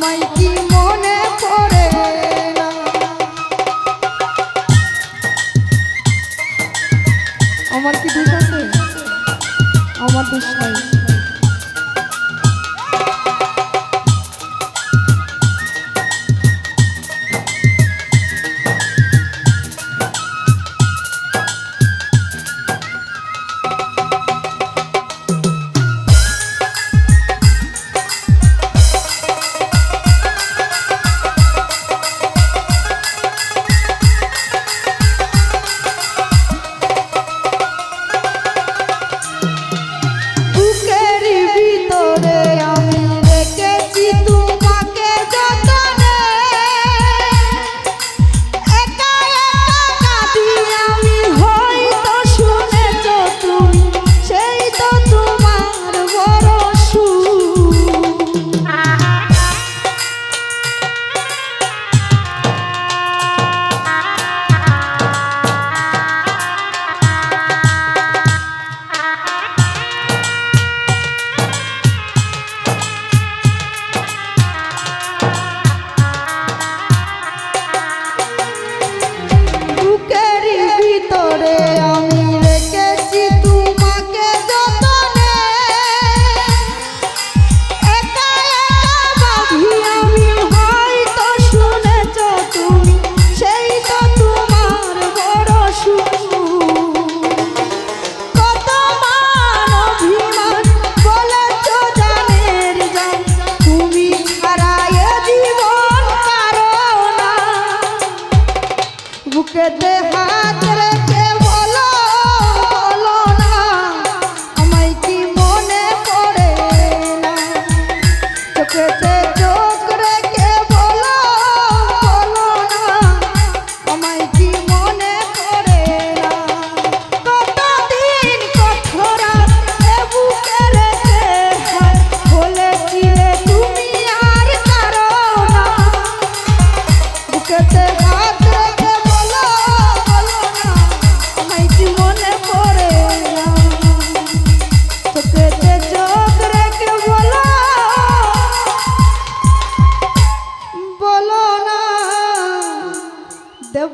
আমায় কি মনে আমার কি দোষ আছে? আমার দোষ নাই।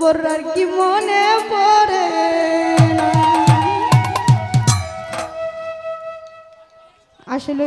খবর আর কি মনে পড়ে আসলে